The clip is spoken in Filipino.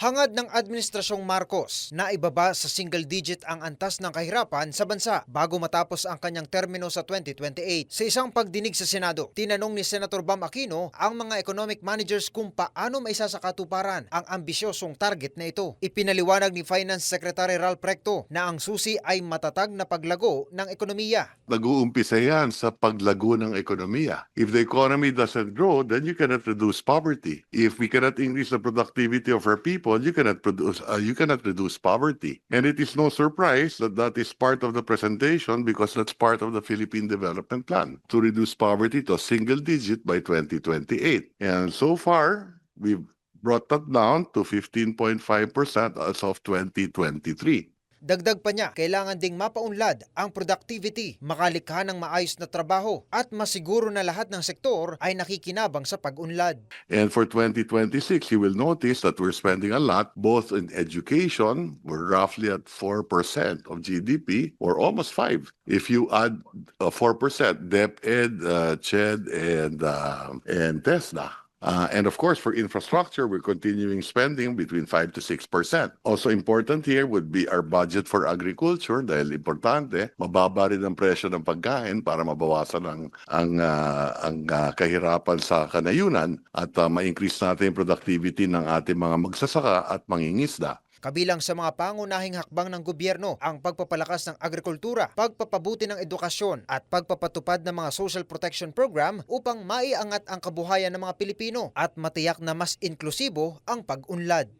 Hangad ng Administrasyong Marcos na ibaba sa single digit ang antas ng kahirapan sa bansa bago matapos ang kanyang termino sa 2028. Sa isang pagdinig sa Senado, tinanong ni Senator Bam Aquino ang mga economic managers kung paano maisasakatuparan ang ambisyosong target na ito. Ipinaliwanag ni Finance Secretary Ralph Recto na ang susi ay matatag na paglago ng ekonomiya. nag-uumpisa yan sa paglago ng ekonomiya. If the economy doesn't grow, then you cannot reduce poverty. If we cannot increase the productivity of our people, you cannot produce, uh, you cannot reduce poverty. And it is no surprise that that is part of the presentation because that's part of the Philippine Development Plan to reduce poverty to a single digit by 2028. And so far, we've brought that down to 15.5% as of 2023. Dagdag pa niya, kailangan ding mapaunlad ang productivity, makalikha ng maayos na trabaho at masiguro na lahat ng sektor ay nakikinabang sa pag-unlad. And for 2026, you will notice that we're spending a lot both in education, we're roughly at 4% of GDP, or almost 5 If you add uh, 4%, DepEd, uh, CHED, and, uh, and TESDA. Uh, and of course, for infrastructure, we're continuing spending between 5 to 6%. Also important here would be our budget for agriculture dahil importante, mababa rin ang presyo ng pagkain para mabawasan ang, ang ah, kahirapan sa kanayunan at uh, ma-increase natin yung productivity ng ating mga magsasaka at mangingisda. Kabilang sa mga pangunahing hakbang ng gobyerno ang pagpapalakas ng agrikultura, pagpapabuti ng edukasyon at pagpapatupad ng mga social protection program upang maiangat ang kabuhayan ng mga Pilipino at matiyak na mas inklusibo ang pag-unlad.